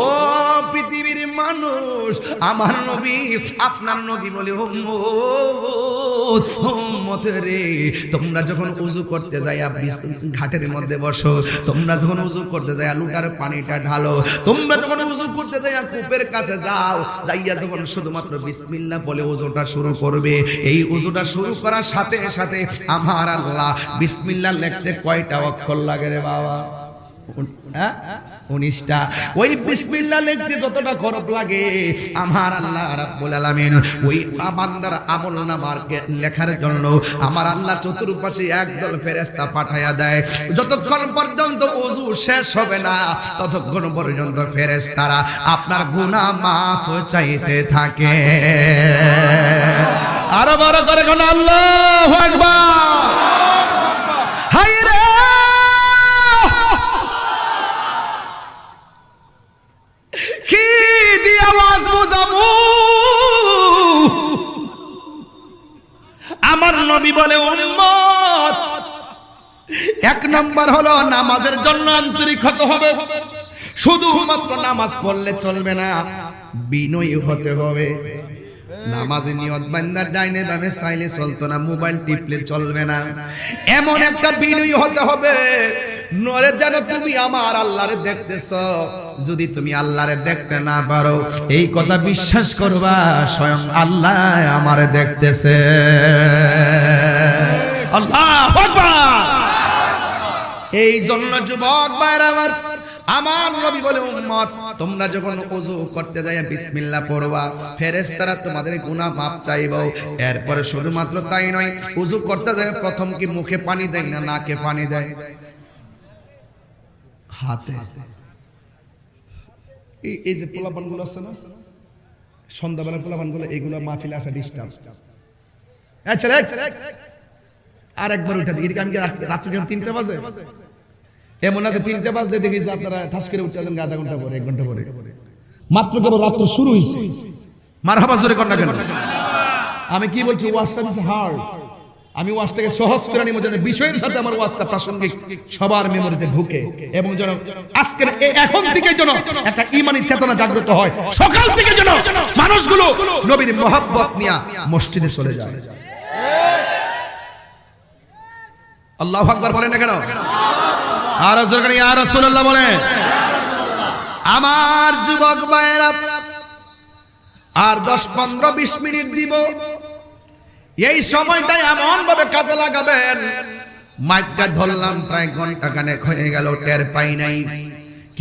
ও পৃথিবীর মানুষ, আমার নবী, আপনার নবী বলে তোমরা যখন উজু করতে যাই ঘাটের মধ্যে বসো, তোমরা যখন উজু করতে যাই লুটার পানিটা ঢালো, তোমরা যখন উজু করতে যাই কূপের কাছে যাও, যাইয়া যখন শুধুমাত্র বিসমিল্লাহ বলে উজুটা শুরু করবে, এই উজুটা শুরু করার সাথে সাথে আমার আল্লাহ বিসমিল্লাহ লিখতে কয়টা অক্ষর লাগে রে বাবা হ্যাঁ? উনিশটা। ওই বিসমিল্লাহ লিখতে যতটা খরচ লাগে, আমার আল্লাহ রাব্বুল আলামিন ওই বান্দার আমল নামার লেখার জন্য আমার আল্লাহ চতুর্পাশে একদল ফেরেশতা পাঠায়া দেয়। যতক্ষণ পর্যন্ত ওযু শেষ হবে না, ততক্ষণ পর্যন্ত ফেরেশতারা আপনার গুনাহ মাফ চাইতে থাকে। আরও বড় করে কোন আল্লাহু আকবার। নাম্বার হলো নামাজের জন্য আন্তরিক হতে হবে। শুধুমাত্র নামাজ পড়লে চলবে না, বিনয়ী হতে হবে। নামাজে নিয়ত বান্দার ডাইনে বামে চাইলে চলতো না, মোবাইল টিপলে চলবে না। এমন একটা বিনয়ী হতে হবে, নরে যেন তুমি আমার আল্লাহরে দেখতেছ। যদি তুমি আল্লাহরে দেখতে না পারো, এই কথা বিশ্বাস করবা, স্বয়ং আল্লাহ আমারে দেখতেছে। আল্লাহ এই জন্য যুবক ভাইরা আমার আমার নবী বলে, উম্মত, তোমরা যখন ওযু করতে যাই বিসমিল্লাহ পড়বা, ফেরেশতারা তোমাদের গুনাহ মাপ চাইব। এরপরে শুধুমাত্র তাই নয় ওযু করতে যায় প্রথম কি মুখে পানি দেয় না নাকে পানি দেয়? হাতে। এই এই যে পোলাপানগুলো আছে না, সন্ধ্যাবেলা পোলাপানগুলো এগুলো মাহফিলে আসা ডিস্টার্ব। এই ছেলে আর একবার উঠে দিই আমি রাত্রি তিনটা বাজে? এমন আছে তিনটা বাজলে দেখি যে আপনারা ঠাস করে উঠে যাবেন আধা ঘণ্টা পরে এক ঘণ্টা পরে। মাত্র কেবল রাত্র শুরু হয়েছে মার হাবা জোরে কন্যা কেন? আমি কি বলছি ওয়াজটা দিছে হার্ড আমি ওয়াজটাকে সহজ করে নিব যেন বিষয়ের সাথে আমার ওয়াজটা প্রাসঙ্গিক সবার মেমোরিতে ঢুকে এবং যেন আজকের এখন থেকে যেন একটা ইমানি চেতনা জাগ্রত হয়। সকাল থেকে যেন মানুষগুলো নবীর মহাব্বত নিয়ে মসজিদে চলে যায়। আল্লাহ আকবার বলেন না কেন? আর সরকারি আর রাসূলুল্লাহ বলে আমার যুবক ভাইয়েরা, আর দশ পনেরো বিশ মিনিট দিব। এই সময়টাই এমন ভাবে কাজে লাগাবেন, মাইকটা ধরলাম, প্রায় ঘণ্টা খানেক হয়ে গেল, টের পাই নাই।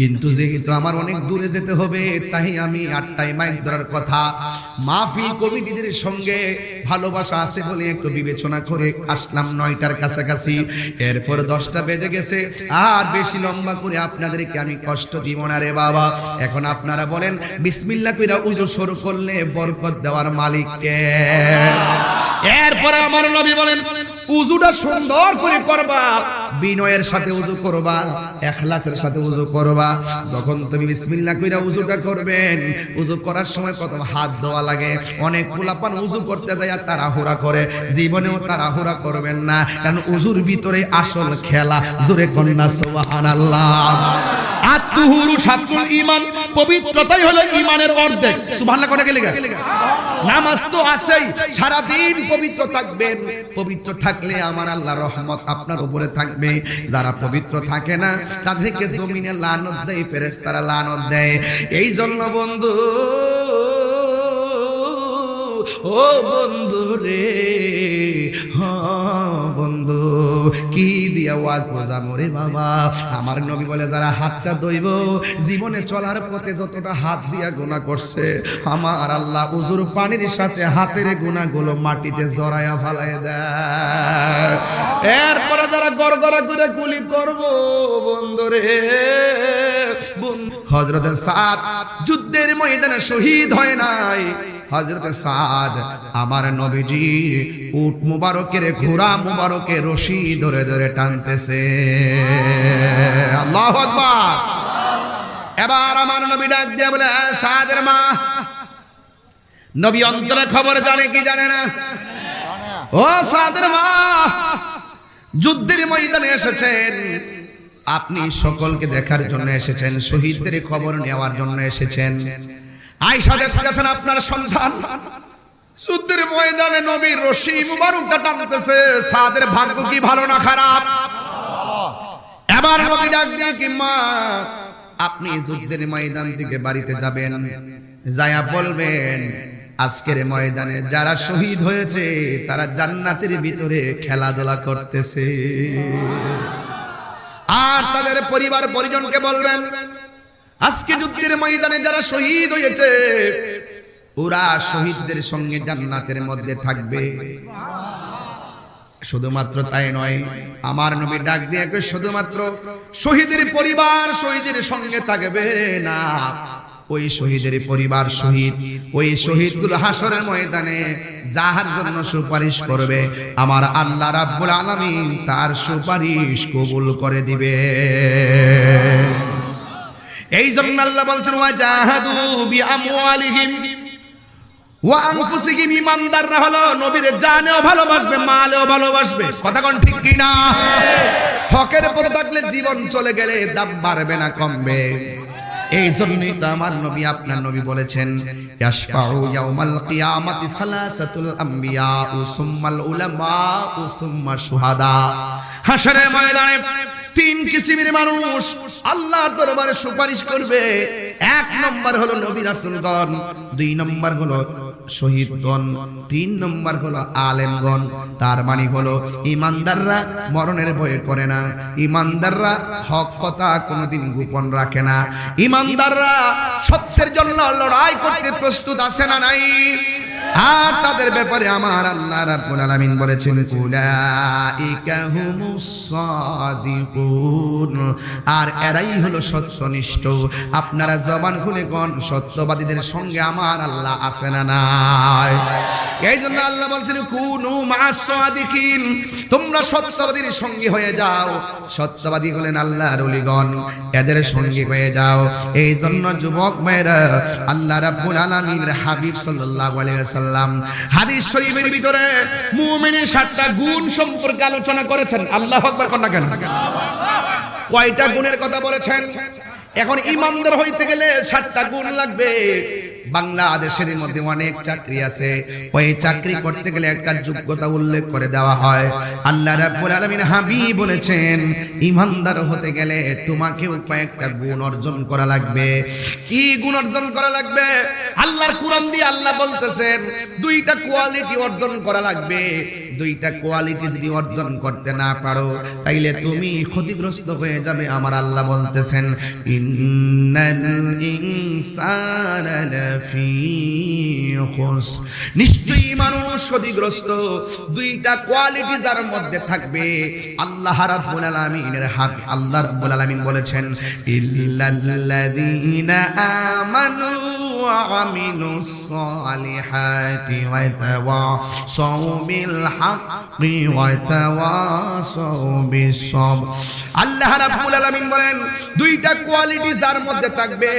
কিন্তু যেহেতু আমার অনেক দূরে যেতে হবে, তাই আমি আটটায় মাইক ধরার কথা। মাহফিল কমিটিদের সঙ্গে ভালোবাসা আছে বলে একটু বিবেচনা করে আসলাম নয়টার কাছাকাছি। এরপর দশটা বেজে গেছে। আর বেশি লম্বা করে আপনাদেরকে আমি কষ্ট দিব না রে বাবা। এখন আপনারা বলেন, বিসমিল্লা কইরা উজু শুরু করলে বরকত দেওয়ার মালিককে এরপরে আমার নবী বলেন, উজুটা সুন্দর করে করবা, বিনয়ের সাথে উজু করবা, এখলাসের সাথে উজু করবা। যখন তুমি বিসমিল্লাহ কইরা উজুটা করবেন উজু করার সময় কত হাত দেওয়া লাগে। অনেক পোলাপান উজু করতে যায় আর তাড়াহুড়া করে। জীবনেও তাড়াহুড়া করবেন না কারণ উজুর ভিতরে আসল খেলা জোরে কন্যা সুবহানাল্লাহ। আত্মহুরু সাতুল ইমান পবিত্রতাই হলো ইমানের অর্ধেক। সুবহানাল্লাহ করে গেলে নামাজ তো আছেই সারা দিন পবিত্র থাকবেন। পবিত্র থাকলে আমার আল্লাহ রহমত আপনার উপরে থাকবে। যারা পবিত্র থাকে না, তাদেরকে জমিনে লানত দেয়, ফেরেশতারা লানত দেয়। এই জন্য বন্ধু ও বন্ধু রে হ্যাঁ বন্ধু, কি দিয়া ওয়াজ বোঝা মরে বাবা? আমার নবী বলে, যারা হাতটা দইব জীবনে চলার পথে যতটা হাত দিয়া গোনা করছে, আমার আল্লাহ উজুর পানির সাথে হাতের গুণাগুলো মাটিতে জড়ায়া ফালাই দেয়। এরপরে যারা গড়গড়া করে গুলি করব বন্ধুরে হজরতের সাত যুদ্ধের ময়দানে শহীদ হয় নাই। হজরত সাদ আমার নবীজি উট মুবারকের ঘোড়া মুবারকে রশি ধরে ধরে টানতেছে। আল্লাহু এবার আমার নবী ডাক দিয়ে বলে "আ, সাদের মা নবী অন্তরে খবর জানে কি জানে না? ও সাদের মা যুদ্ধের ময়দানে এসেছেন। আপনি সকলকে দেখার জন্য এসেছেন শহীদদের খবর নেওয়ার জন্য এসেছেন। আয়সা দেখতেছেন আপনার সন্তান? যুদ্ধের ময়দানে নবীর রশি টানতেছে। সাদের ভাগ্য কি ভালো না খারাপ? এবার নবী ডাক দিয়ে কি, মা, আপনি যুদ্ধের ময়দান থেকে বাড়িতে যাবেন। যায়া বলবেন, আজকের ময়দানে যারা শহীদ হয়েছে, তারা জান্নাতের ভিতরে খেলাধুলা করতেছে। আর তাদের পরিবার পরিজনকে বলবেন আজকে যুদ্ধের ময়দানে যারা শহীদ হয়েছে, ওরা শহীদদের সঙ্গে জান্নাতের মধ্যে থাকবে। শুধুমাত্র তাই নয়, আমার নবী ডাক দিয়ে শুধুমাত্র শহীদের পরিবার শহীদের সঙ্গে থাকবে না। ওই শহীদের পরিবার শহীদ, ওই শহীদগুলো হাসরের ময়দানে যাহার জন্য সুপারিশ করবে, আমার আল্লাহ রাব্বুল আলামিন তার সুপারিশ কবুল করে দিবে। এই জন্য আল্লাহ বলছেন ওয়া জাহাদু বিআমওয়ালিহিম। ওয়া আনফুসিহিম, ইমানদাররা হলো নবীর জানেও ভালোবাসবে, মালেও ভালোবাসবে। কথা কোন ঠিক কি না হকের পরে থাকলে জীবন চলে গেলে দাম বাড়বে না, কমবে। এই জন্যই তো আমার নবী আপনার নবী বলেছেন, ইয়াশফাউ ইয়াউমাল কিয়ামাতি সালাসাতুল আম্বিয়া ও সুম্মাল উলামা ও সুম্মা শুহাদা। হাশরের ময়দানে তিন কিসিমের মানুষ। আল্লাহর দরবারে সুপারিশ করবে। এক নম্বর হলো নবী রাসূলগণ, দুই নম্বর হলো শহীদগণ, তিন নম্বর হলো আলেমগণ। তার মানে হলো ইমানদাররা মরণের ভয় করে না। ইমানদাররা হক কথা কোনোদিন গোপন রাখে না। ইমানদাররা সত্যের জন্য লড়াই করতে প্রস্তুত আছে না নাই? আর তাদের ব্যাপারে আমার আল্লাহ রাব্বুল আলামিন বলেছেন, উলাইকা হুমুস সাদিকুন। আর এরাই হলো সত্যনিষ্ঠ। আপনারা জবান খুলে কোন, সত্যবাদীদের সঙ্গে আমার আল্লাহ আছে না নাই। এই জন্য আল্লাহ বলছেন, কুনু মাস সাদিকিন। তোমরা সত্যবাদীর সঙ্গী হয়ে যাও। সত্যবাদী হলেন আল্লাহর ওলিগণ এদের সঙ্গী হয়ে যাও। এই জন্য যুবক মেয়েরা আল্লাহ রাব্বুল আলামিনের হাবিব সাল্লাল্লাহু আলাইহি ওয়াসাল্লাম হাদিস শরীফের ভিতরে মুমিনের সাতটা গুণ সম্পর্কে আলোচনা করেছেন। আল্লাহ আকবার কোনটা কেন? কয়টা গুণের কথা বলেছেন? এখন ইমানদার হইতে গেলে সাতটা গুণ লাগবে। বাংলাদেশের মধ্যে অনেক চাকরি আছে। ওই চাকরি করতে গেলে একটা যোগ্যতা উল্লেখ করে দেওয়া হয়। আল্লাহ রাব্বুল আলামিন হাবিব বলেছেন ইমানদার হতে গেলে তোমাকেও কয়েকটা গুণ অর্জন করা লাগবে। কি গুণ অর্জন করা লাগবে? আল্লাহর কোরআন দিয়ে আল্লাহ বলতেছেন, দুইটা কোয়ালিটি অর্জন করা লাগবে। দুইটা কোয়ালিটি যদি অর্জন করতে না পারো, তাইলে তুমি ক্ষতিগ্রস্ত হয়ে যাবে। আমার আল্লাহ বলতেছেন, ইন্নাল ইনসানা নিশ্চয়ই মানুষ ক্ষতিগ্রস্ত দুইটা কোয়ালিটি যার মধ্যে থাকবে আল্লাহ রাব্বুল আলামিনের হক আল্লাহ রাব্বুল আলামিন বলেছেন ইল্লাল্লাযীনা আমানু وعملوا الصالحات وتواصوا بالحق وتواصوا بالصبر আল্লাহ রাব্বুল আলামিন বলেন, দুইটা কোয়ালিটি যার মধ্যে থাকবে,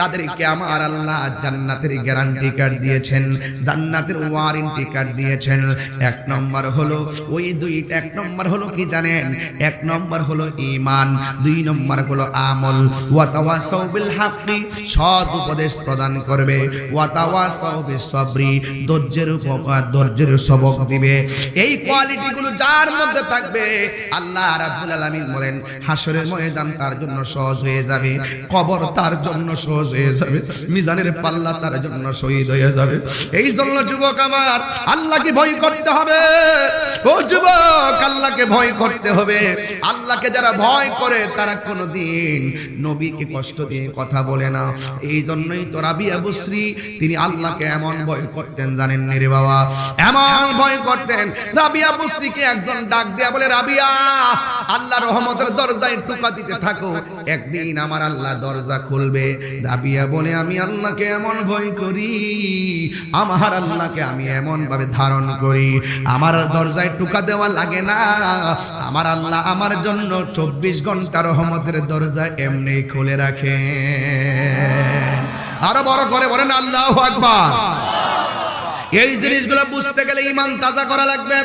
তাদেরকে আমার আল্লাহ জান্নাতের গ্যারান্টি কার্ড দিয়েছেন, জান্নাতের ওয়ারেন্টি কার্ড দিয়েছেন। এক নম্বর হলো, ওই দুই, এক নম্বর হলো কি জানেন? এক নম্বর হলো ঈমান, দুই নম্বর হলো আমল। ওয়াতাওয়াসাউ বিল হাক্কি সৎ উপদেশ প্রদান করবে। ওয়াতাওয়াসাউ বিস সবরি ধৈর্যের উপকার, ধৈর্যের সবক দিবে। এই কোয়ালিটিগুলো যার মধ্যে থাকবে, আল্লাহ রাব্বুল আলামিন বলেন হাসরের ময়দান তার জন্য সহজ হয়ে যাবে, কবর তার জন্য সহজ হয়ে যাবে, মিজানের পাল্লা তার জন্য শহীদ হয়ে যাবে। এই জন্য যুবক আমার, আল্লাহকে ভয় করতে হবে। ও যুবক, আল্লাহকে ভয় করতে হবে। আল্লাহকে যারা ভয় করে, তারা কোনোদিন নবীকে কষ্ট দিয়ে কথা বলে না। এই জন্যই তো রাবিয়া বসরি তিনি আল্লাহকে এমন ভয় করতেন, জানেন রে বাবা? এমন ভয় করতেন রাবিয়া বসরিকে একজন ডাক দেয়া বলে, রাবিয়া আল্লাহ রহমতের দরজায় টুকা দিতে থাকো। একদিন আমার আল্লাহ দরজা খুলবে। রাবিয়া বলে, আমি আল্লাহকে এমন ভয় করি, আমার আল্লাহকে আমি এমন ভাবে ধারণ করি। আমার দরজায় টুকা দেওয়া লাগে না। আমার আল্লাহ আমার জন্য চব্বিশ ঘণ্টা রহমতের দরজা এমনি খুলে রাখে আরও বড় করে বলেন, আল্লাহ আকবার। এই জিনিসগুলো বুঝতে গেলে ইমান তাজা করা লাগবে।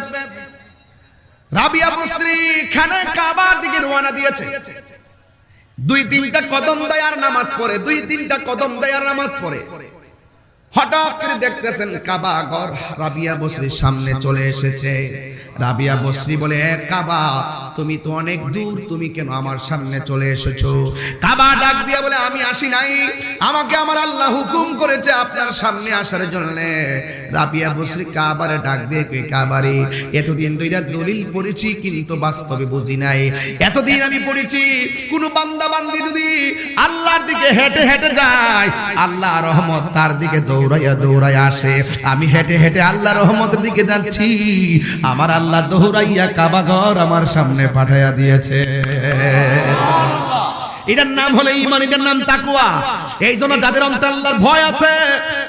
রাবিয়া বসরি খানে কাবার দিকে রোয়ানা দিয়েছে। দুই তিনটা কদম দয়ার নামাজ পড়ে, দুই তিনটা কদম দয়ার নামাজ পড়ে। হঠাৎ করে দেখতেছেন কাবা ঘর রাবিয়া বসরির সামনে চলে এসেছে। রাবিয়া বসরি বলে কাবা, তুমি তো অনেক দূর, তুমি কেন আমার সামনে চলে এসেছ? কাবা ডাক দিয়া বলে, আমি আসি নাই। আমাকে আমার আল্লাহ হুকুম করেছে আপনার সামনে আসার জন্য। রাবিয়া বসরি কাবারে ডাক দিয়ে কই কাবারে, এতদিন দুইটা দলিল পড়েছি, কিন্তু বাস্তবে বুঝি নাই। এতদিন আমি পড়েছি, কোন বান্দা বান্দি যদি আল্লাহর দিকে হেঁটে হেঁটে যায়, আল্লাহ রহমত তার দিকে দৌড়াইয়া দৌড়াইয়া আসে। আমি হেঁটে হেঁটে আল্লাহ রহমতের দিকে যাচ্ছি। আমার আল্লাহ দৌড়াইয়া কাবা ঘর আমার সামনে পাঠাইয়া দিয়েছে। এটার নাম হলো ইমান, এটার নাম তাকুয়া এই জন্য যাদের অন্তর আল্লাহর ভয় আছে,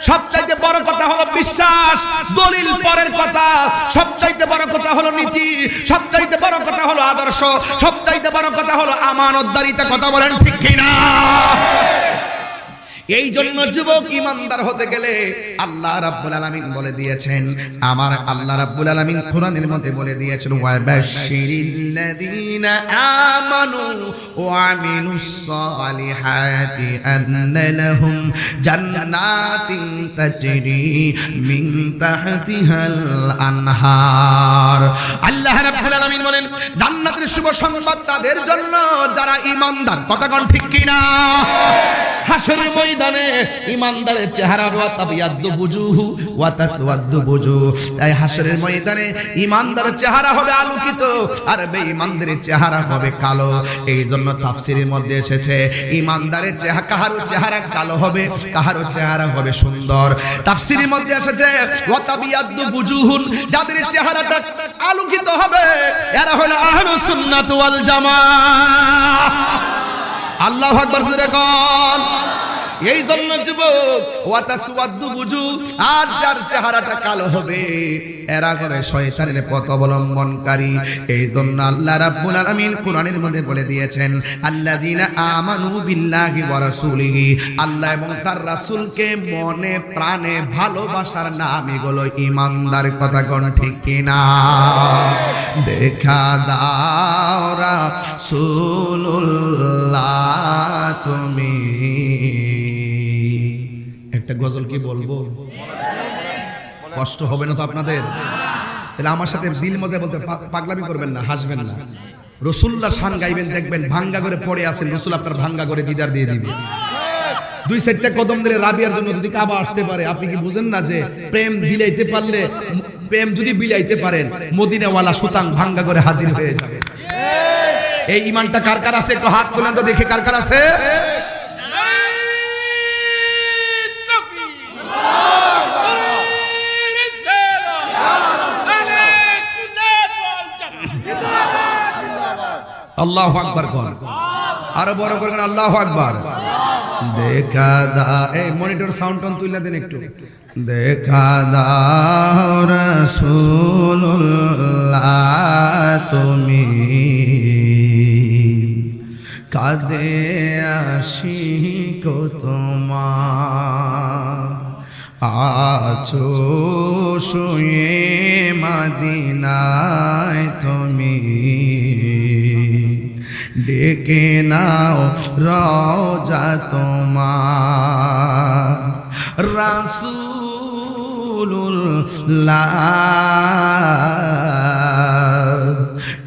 সবচাইতে বড় কথা হলো বিশ্বাস, দলিল পরের কথা। সবচাইতে বড় কথা হলো নীতি, সবচাইতে বড় কথা হলো আদর্শ, সবচাইতে বড় কথা হলো আমানতদারিতা, কথা বলেন ঠিক কিনা? এই জন্য যুবক ইমানদার হতে গেলে আল্লাহ রাব্বুল আলামিন বলে দিয়েছেন আমার আল্লাহ রাব্বুল আলামিন কোরআনের মধ্যে বলে দিয়েছেন ওয়া বাশশিরিল্লাযীনা আমানু ওয়া আমিলুস সালিহাতি আন্না লাহুম জান্নাতিন তাজরি মিন তাহতিহাল আনহার। আল্লাহ রাব্বুল আলামিন বলেন জান্নাতের শুভ সংবাদ তাদের জন্য যারা ইমানদার। কথা কোন ঠিক কিনা? হাসরের ময়দানে ইমানদারের চেহারা ওয়া তাবিয়াদ্দু বুজুহু ওয়া তাসওয়াদ্দু বুজু। তাই হাসরের ময়দানে ইমানদারের চেহারা হবে আলোকিত আর বেঈমানদের চেহারা হবে কালো। এই জন্য তাফসীরের মধ্যে এসেছে, ইমানদারের চেহারা কাহারো চেহারা কালো হবে, কাহারো চেহারা হবে সুন্দর। তাফসীরের মধ্যে এসেছে, ওয়া তাবিয়াদ্দু বুজুহুন, যাদের চেহারাটা আলোকিত হবে, এরা হলো আহলুস সুন্নাত ওয়াল জামাআহ আল্লাহু আকবার এই জন্য যুবক আর যার চেহারাটা কালো হবে, এরা করে শয়তানের পথ অবলম্বনকারী। এই জন্য আল্লাহ রাব্বুল আলামিন কোরআনের মধ্যে বলে দিয়েছেন, আল্লাযিনা আমানু বিল্লাহি ওয়া রাসূলিহি। আল্লাহ এবং তার রাসূলকে মনে প্রাণে ভালোবাসার নামই হলো ঈমানদার কথা কোন ঠিক কিনা? দেখা দাও। তুমি। একটা গজল কি বলব? কষ্ট হবে না তো আপনাদের? তাহলে আমার সাথে দিল মজা বলতে পাগলামি করবেন না, হাসবেন না। রসুল্লাহ শান গাইবেন, দেখবেন ভাঙ্গা করে পড়ে আছেন, রসুল আপনার ভাঙ্গা করে দিদার দিয়ে দিবে। দুই সাইডটা কদম দিলে রাবিয়ার জন্য যদি কাবা আসতে পারে, আপনি কি বুঝেন না যে প্রেম বিলাইতে পারলে, প্রেম যদি বিলাইতে পারেন, মদিনাওয়ালা সুতাং ভাঙ্গা করে হাজির হয়ে যাবে। এই ইমানটা কার কার আছে? একটু হাত তোলেন তো দেখে কার কার আছে। আল্লাহু আকবার কর। আরও বড় করে আল্লাহ আকবার। দেখা দা এই মনিটর সাউন্ড টন তুইলা দেন একটু। দেখা দাও রাসূলুল্লাহ, তুমি কাদে আসি কো তোমার। আছো শুয়ে মাদিনায় তুমি। ডেকে নাও রওজা তোমার। রাসূলুল্লাহ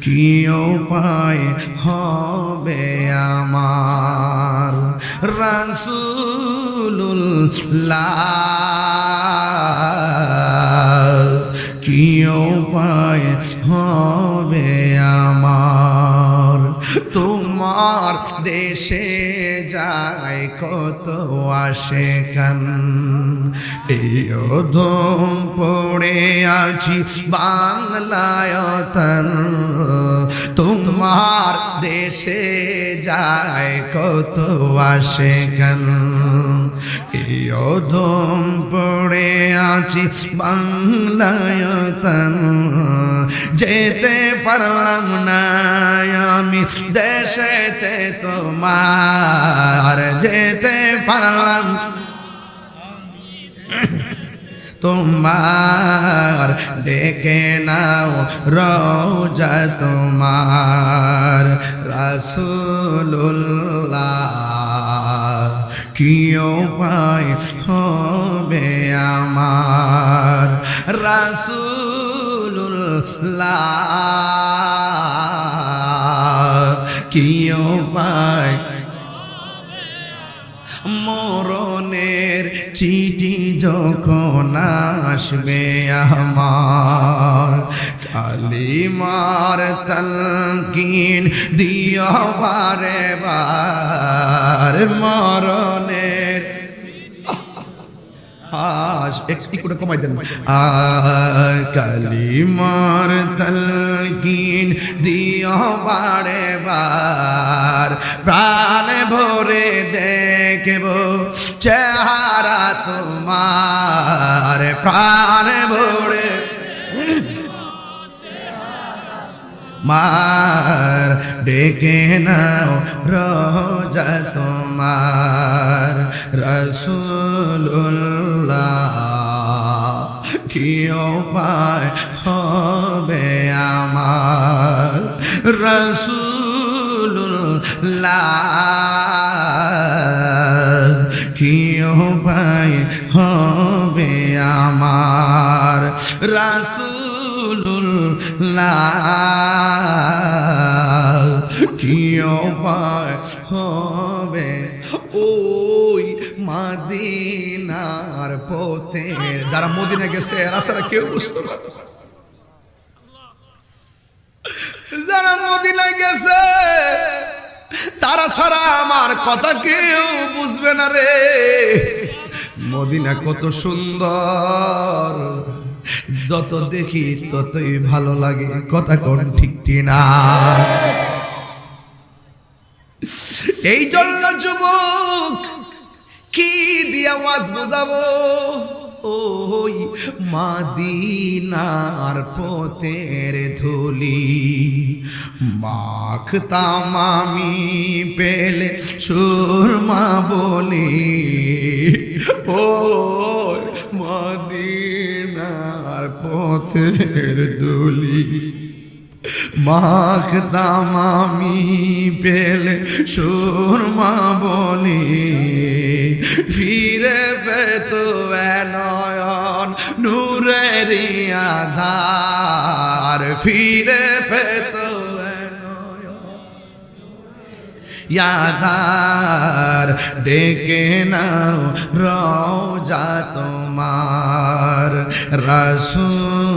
কি উপায় হবে আমার রাসুল্লাহ কি উপায় হবে আমার। তোমার দেশে যায় কত আসে কান অধম পড়ে আছি বাংলায়তন তোমার দেশে যায় কত আসে কান অধম পড়ে আছি বাংলায়তন যেতে পারলাম না আমি দেশেতে তোমার, যেতে পারলাম। তোমার ডেকে নাও রোজা তোমার। রাসূলুল্লাহ, কি উপায় হবে আমার? রাসূলুল্লাহ কি পায় মরণের চিঠি যখন আসবে আমার কালিমার তলকিন দিও বারে বার মরণের হাস একটু করে কমাই দেন। কালিমার তলকিন দিও বারে বার, প্রাণ ভরে দেখব চেহারা তোমার, প্রাণ ভরে মার, ডেকে নাও রোজা তোমার রসুল্লাহ কি উপায় হবে আমার রসুল্লাহ কি উপায় হবে আমার রাসুল্লাহ কি উপায় হবে মাদিনার পথে। যারা মদিনা গেছে রাস্তাটা কেউ বুঝতে যারা গেছে, তারা ছাড়া আমার কথা কেউ বুঝবে না রে। মদিনা কত সুন্দর, যত দেখি ততই ভালো লাগে। কথা কোন ঠিক না এই জন্য যুবক কি দিয়া ওয়াজ বোঝাবো? ওই মাদিনার পথের ধুলি। মাখতাম আমি পেলে সুরমা বলি। ও মাদিনার পথের ধুলি। মাখতাম আমি পেলে সুরমা বলি। ফিরে পেত নয়ন নূরের আধার। ফিরে পেত ইয়াদার ডেকে নাও রওজা তোমার। রসুল্লাহ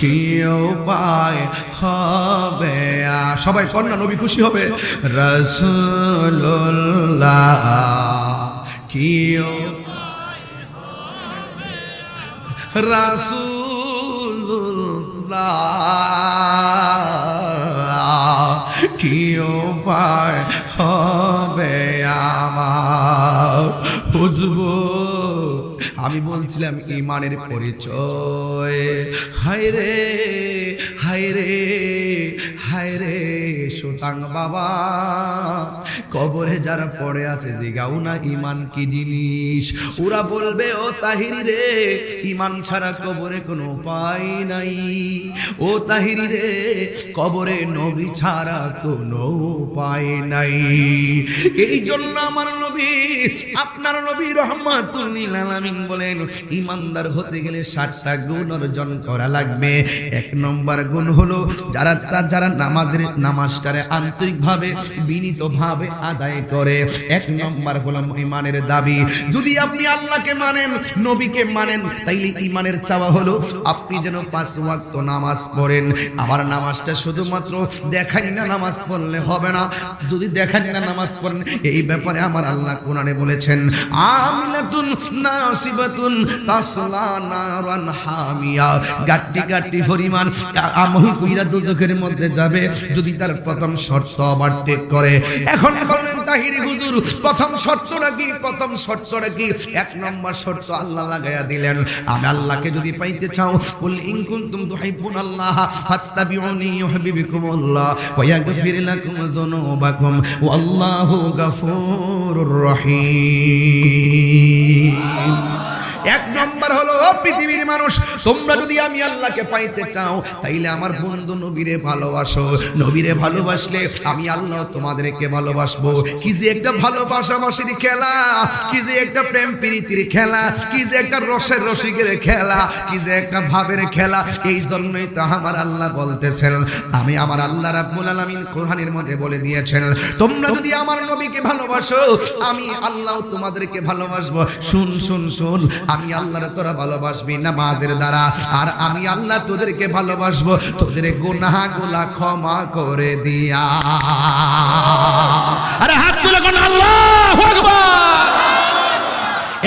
কি উপায় হবে? সবাই কন্যা, নবী খুশি হবে। রসুল্লাহ কি রাসুল্লাহ কি উপায় হবে? আমার বুঝব আমি বলছিলাম ইমানের পরিচয়। হায় রে হায় রে রে সুতাং বাবা। কবরে যারা পড়ে আছে জিগাও না ইমান কি জিনিস? ওরা বলবে, ও তাহিরি রে, ইমান ছাড়া কবরে কোনো উপায় নাই। ও তাহিরি রে, কবরে নবী ছাড়া কোনো উপায় নাই। এই জন্য আমার নবী, আপনার নবী রহমাতুল্লিল আলামিন বলেন, ইমানদার হতে গেলে ষাটটা গুণ অর্জন করা লাগবে। এক নম্বর গুণ হলো, যারা যারা নামাজের নামাজটারে আন্তরিকভাবে, বিনীতভাবে আদায় করে। এক নম্বর হলো ইমানের দাবি। যদি আপনি আল্লাহকে মানেন, নবীকে মানেন, তাইলে ইমানের চাওয়া হলো আপনি যেন পাঁচ ওয়াক্ত নামাজ পড়েন। আমার নামাজটা শুধুমাত্র দেখাই না নামাজ পড়লে হবে না। যদি দেখাই না নামাজ পড়েন, এই ব্যাপারে আমার আল্লাহ কোরআনে বলেছেন আমিনাতুন নাসিবাতুন তাসলা নারান হামিয়া। গাট্টি গাট্টি পরিমাণ আমল কইরা দুজকের মধ্যে যাবে। যদি তার প্রথম শর্ত ওভারটেক করে, এখন বলেন তাহিরি হুজুর, প্রথম শর্তটা কি প্রথম শর্তটা কি এক নম্বর শর্ত আল্লাহ লাগাইয়া দিলেন, আমি আল্লাহকে যদি পাইতে চাও, কুল ইন কুনতুম তুহিব্বুন আল্লাহ ফাত্তাবিউনি ইউহিব্বুকুমুল্লাহ ওয়া ইয়াগফির লাকুম যুনুবাকুম, ওয়াল্লাহু গাফুরুর রহিম. এক নম্বর হলো পৃথিবীর মানুষ, তোমরা যদি আমি আল্লাহকে পাইতে চাও, তাইলে আমার বন্ধু নবীরে ভালোবাসো। নবীরে ভালোবাসলে আমি আল্লাহ তোমাদেরকে ভালোবাসবো। কি যে একটা ভালোবাসাবাসির খেলা, কি যে একটা প্রেম প্রীতির খেলা, কি যে একটা রসের রসিকের খেলা, কি যে একটা ভাবের খেলা, এই জন্যই তো আমার আল্লাহ বলতেছেন। আমি আমার আল্লাহ রাব্বুল আলামিন কোরআনের মধ্যে বলে দিয়েছেন, তোমরা যদি আমার নবীকে ভালোবাসো, আমি আল্লাহ তোমাদেরকে ভালোবাসবো। শুন শুন শুন আমি আল্লাহর তোরা ভালোবাসবি নামাজের দ্বারা। আর আমি আল্লাহ তোদেরকে ভালোবাসবো, তোদের গুনাগুলা ক্ষমা করে দিয়া। আরে হাত তুলে কোন আল্লাহু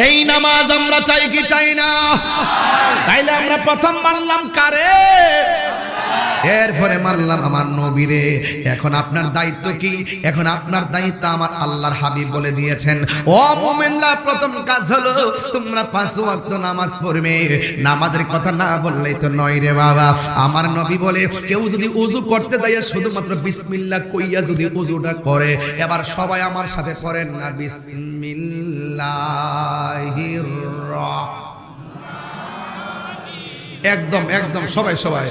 এই নামাজ আমরা চাই কি চাই না? তাইলে আমরা প্রথম মানলাম কারে? এরপরে মানলাম, আমার নবীরে, এখন আপনার দায়িত্ব কি? এখন আপনার দায়িত্ব আমার আল্লাহর হাবিব বলে দিয়েছেন। ও মুমিনরা, প্রথম কাজ হলো, তোমরা পাঁচ ওয়াক্ত নামাজ পড়বে। নামাজের কথা না বললেই তো নয় রে বাবা। আমার নবী বলে, কেউ যদি উজু করতে যায়, শুধুমাত্র বিসমিল্লাহ কইয়া যদি উজুটা করে, এবার সবাই আমার সাথে পড়েন না, বিসমিল্লাহির রহমানির একদম একদম সবাই সবাই।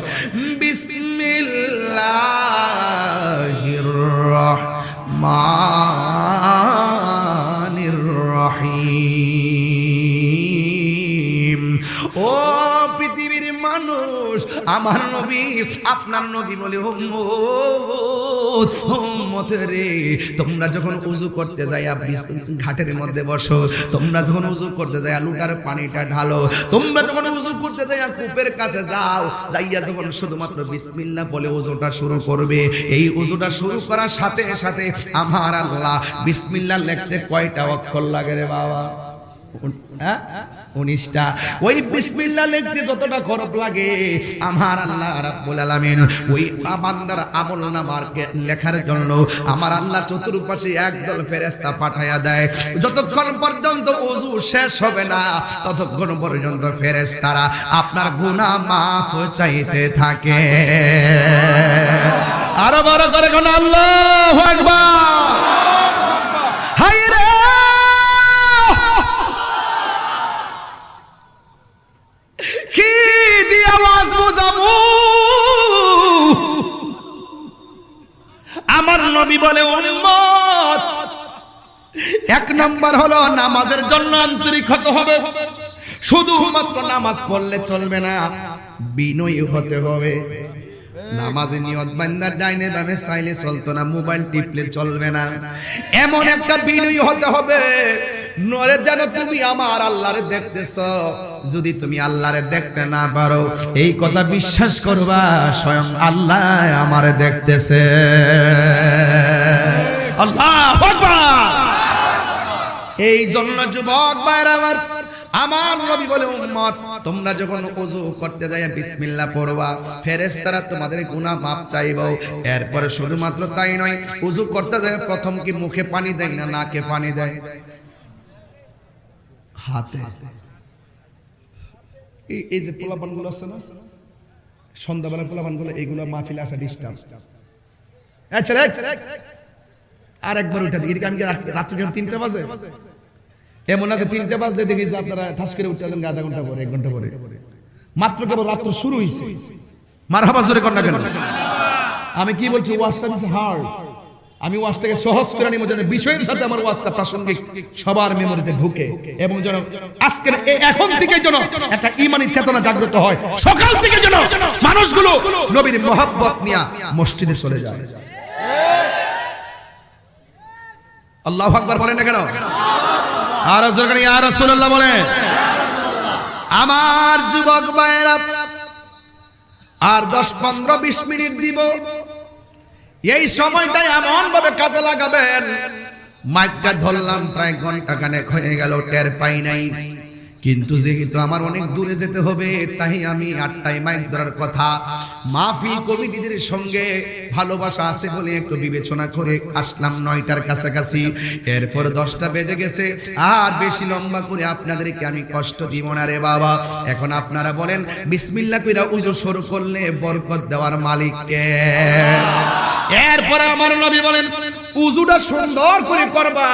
রহিম। ও পৃথিবীর মানুষ আমার নবী আপনার নবী বলে ও উম্মত রে, তোমরা যখন উজু করতে যাই ঘাটের মধ্যে বসো, তোমরা যখন উজু করতে যাই লুটার পানিটা ঢালো, তোমরা যখন উজু করতে যাই কূপের কাছে যাও, যাইয়া যখন শুধুমাত্র বিসমিল্লাহ বলে উজুটা শুরু করবে, এই উজুটা শুরু করার সাথে সাথে আমার আল্লাহ বিসমিল্লাহ লিখতে কয়টা অক্ষর লাগে রে বাবা হ্যাঁ? উনিশটা। ওই বিসমিল্লাহ লিখতে যতটা খরচ লাগে, আমার আল্লাহ রাব্বুল আলামিন ওই বান্দার আমল নামার লেখার জন্য আমার আল্লাহ চতুর্পাশে একদল ফেরেশতা পাঠায়া দেয়। যতক্ষণ পর্যন্ত ওযু শেষ হবে না, ততক্ষণ পর্যন্ত ফেরেশতারা আপনার গুনাহ মাফ চাইতে থাকে। আরও বড় করে কোন আল্লাহু আকবার। নম্বর হলো, নামাজের জন্য আন্তরিক হতে হবে। শুধুমাত্র নামাজ পড়লে চলবে না, বিনয়ী হতে হবে। নামাজে নিয়ত বান্দার ডাইনে বামে চাইলে চলতো না, মোবাইল টিপলে চলবে না। এমন একটা বিনয়ী হতে হবে, নরে যেন তুমি আমার আল্লাহরে দেখতেছ। যদি তুমি আল্লাহরে দেখতে না পারো, এই কথা বিশ্বাস করবা, স্বয়ং আল্লাহ আমারে দেখতেছে। আল্লাহু এই জন্য যুবক ভাইরা আমার আমার নবী বলে, উম্মত, তোমরা যখন ওযু করতে যাই বিসমিল্লাহ পড়বা, ফেরেশতারা তোমাদের গুনাহ মাপ চাইব। এরপরে শুধুমাত্র তাই নয় ওযু করতে যায় প্রথম কি মুখে পানি দেয় না নাকে পানি দেয়? হাতে। এই এই যে পোলাপানগুলো আছে না সন্ধ্যাবেলা পোলাপানগুলো, এইগুলো মাহফিলে আসা ডিস্টার্ব এই ছেলে আর একবার উঠে আমি কি রাত্রি তিনটা বাজে? এমন আছে তিনটা বাজলে দেখি যে আপনারা ঠাস করে উঠে যাবেন আধা ঘণ্টা পরে এক ঘণ্টা পরে। মাত্র কেবল রাত্র শুরু হয়েছে মারহাবা জোরে কর না কেন? আমি কি বলছি ওয়াজটা দিছে হার্ড আমি ওয়াজটাকে সহজ করে নিব যেন বিষয়ের সাথে আমার ওয়াজটা প্রাসঙ্গিক সবার মেমোরিতে ঢুকে এবং যেন আজকের এখন থেকে যেন একটা ইমানি চেতনা জাগ্রত হয়। সকাল থেকে যেন মানুষগুলো নবীর মোহাব্বত নিয়ে মসজিদে চলে যায়। আল্লাহ আকবর বলেন না কেন? আর সরকারি ইয়া রাসূলুল্লাহ বলে আমার যুবক ভাইয়েরা, আর দশ পনেরো বিশ মিনিট দিব। এই সময়টাই এমন ভাবে কাজে লাগাবেন, মাইকটা ধরলাম, প্রায় ঘণ্টা কানে হয়ে গেল, টের পাই নাই। কিন্তু যেহেতু আমার অনেক দূরে যেতে হবে, তাই আমি আটটায় মাইক ধরার কথা। মাহফিল কমিটিদের সঙ্গে ভালোবাসা আছে বলে একটু বিবেচনা করে আসলাম নয়টার কাছাকাছি। এরপর দশটা বেজে গেছে। আর বেশি লম্বা করে আপনাদেরকে আমি কষ্ট দিব না রে বাবা। এখন আপনারা বলেন বিসমিল্লা কইরা উজু শুরু করলে বরকত দেওয়ার মালিক কে? এরপরে আমার নবী বলেন, উজুটা সুন্দর করে করবা,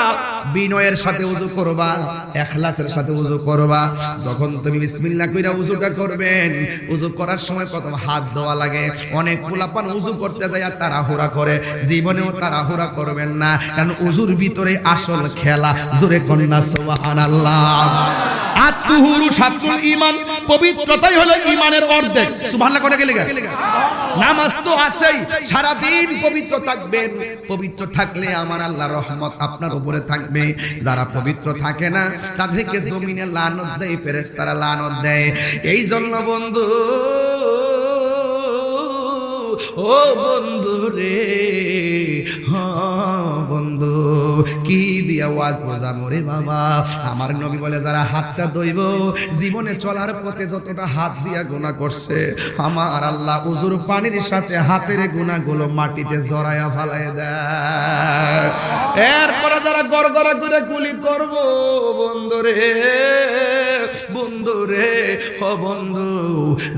বিনয়ের সাথে উজু করবা, এখলাসের সাথে উজু করবা। যখন তুমি বিসমিল্লাহ কইরা উজুটা করবেন, উজু করার সময় প্রথম হাত দেওয়া লাগে। অনেক পোলাপান উজু করতে যায় আর তাড়াহুড়া করে। জীবনেও তাড়াহুড়া করবেন না, কারণ উজুর ভিতরে আসল খেলা, জোরে কন্যা, সুবহানাল্লাহ। আত্মহুরু সাতুল ইমান পবিত্রতাই হলো ইমানের অর্ধেক। সুবহানাল্লাহ করে গেলে? নামাজ তো আছেই সারা দিন পবিত্র থাকবেন পবিত্র থাকলে আমার আল্লাহ রহমত আপনার উপরে থাকবে। যারা পবিত্র থাকে না, তাদেরকে জমিনে লানত দেয়, ফেরেশতারা লানত দেয়। এই জন্য বন্ধু ও বন্ধু রে হ্যাঁ বন্ধু, কি দিয়া ওয়াজ বোঝাবো রে বাবা? আমার নবী বলে, যারা হাতটা দইব জীবনে চলার পথে যতটা হাত দিয়া গোনা করছে, আমার আল্লাহ উজুর পানির সাথে হাতের গুণাগুলো মাটিতে জড়ায়া ফালাই দেয়। এরপরে যারা গড়গড়া করে গুলি করব, বন্ধু রে বন্ধু রে, ও বন্ধু।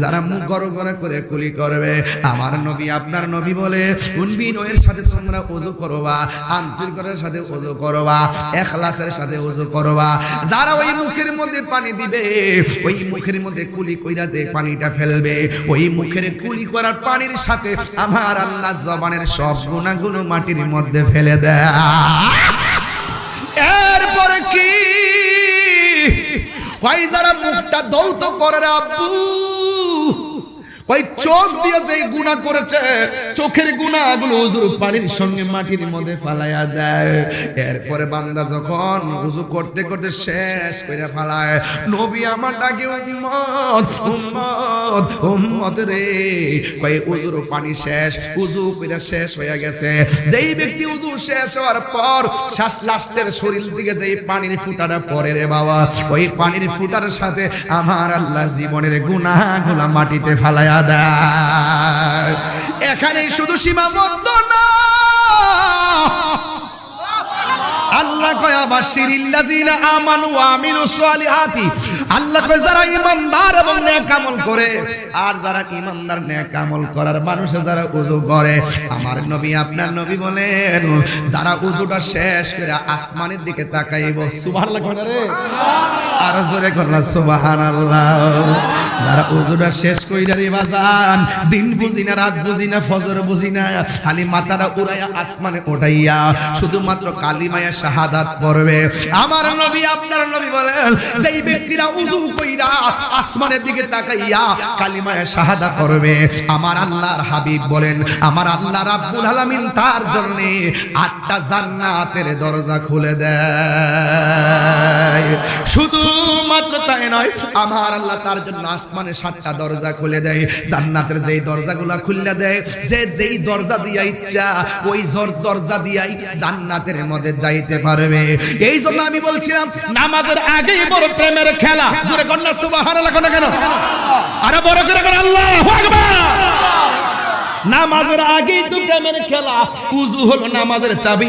যারা মুখ গড়গড়া করে কুলি করবে, আমার নবী আপনার নবী বলে উনবিনয়ের সাথে তোমরা ওযু করবা আন্তরিকতার সাথে ওযু করবা, এখলাসের সাথে ওযু করবা। যারা ওই মুখের মধ্যে পানি দিবে, ওই মুখের মধ্যে কুলি কইরা যে পানিটা ফেলবে, ওই মুখের কুলি করার পানির সাথে আমার আল্লাহ জবানের সব গুণাগুলো মাটির মধ্যে ফেলে দেয়। কই যারা মুখটা দৌত করে আব্বু। ওই চোখ দিয়ে যে গুণা করেছে, চোখের গুণাগুলো হুজুর পানির সঙ্গে মাটির মধ্যে ফালাইয়া দেয়। এরপরে বান্দা যখন করতে করতে শেষ করে ফালায়, নবী আমার ডাকে উম্মত উম্মত উম্মত রে। কই পানি শেষ উজু করে শেষ হয়ে গেছে। যেই ব্যক্তি উজু শেষ হওয়ার পর শ্বাস লাস্টের শরীর দিকে যেই পানির ফুটাটা পড়ে রে বাবা, ওই পানির ফুটার সাথে আমার আল্লাহ জীবনের গুনাহগুলা মাটিতে ফালাইয়া দেয় এখানে শুধু সীমাবদ্ধ না আল্লাহ কয় আবাশিরিল্লাযিনা আমানু ওয়া সালিহাতি। আল্লাহ কয়, যারা এবং নেক আমল করে, আর যারা নেক আমল করার মানুষ যারা করে। আমার নবী, আপনার নবী বলেন, যারা শেষ করে আসমানের দিকে সুবহানাল্লাহ না রে? আর জোরে সুবহানাল্লাহ। যারা শেষ কইরা রে বাজান, দিন রাত ফজর খালি মাথাটা উড়াইয়া আসমানে ওঠাইয়া, শুধুমাত্র কালিমায়া শাহাদাত পড়বে আমার নবী, আপনার নবী বলেন, যেই ব্যক্তিরা উযু কইরা আসমানের দিকে তাকাইয়া কালিমায়া শাহাদা করবে, আমার আল্লাহর হাবিব বলেন, আমার আল্লাহ রাব্বুল আলামিন তার জন্য আটটা জান্নাতের দরজা খুলে দেয়। শুধু মাত্র তাই নয়, আমার আল্লাহ তার জন্য আসমানে সাতটা দরজা খুলে দেয়। জান্নাতের যেই দরজাগুলা খুলে দেয়, যে যেই দরজা দিয়া ইচ্ছা, ওই দরজা দিয়াই জান্নাতের মধ্যে যাইতে পারবে। এই জন্য আমি বলছিলাম নামাজের আগেই বড় প্রেমের খেলা। জোরে কন্যা সুবহানাল্লাহ কোনা কেন? আরে বড় করে করে আল্লাহ নামাজের আগেই তো প্রেমের খেলা। উজু হলো নামাজের চাবি।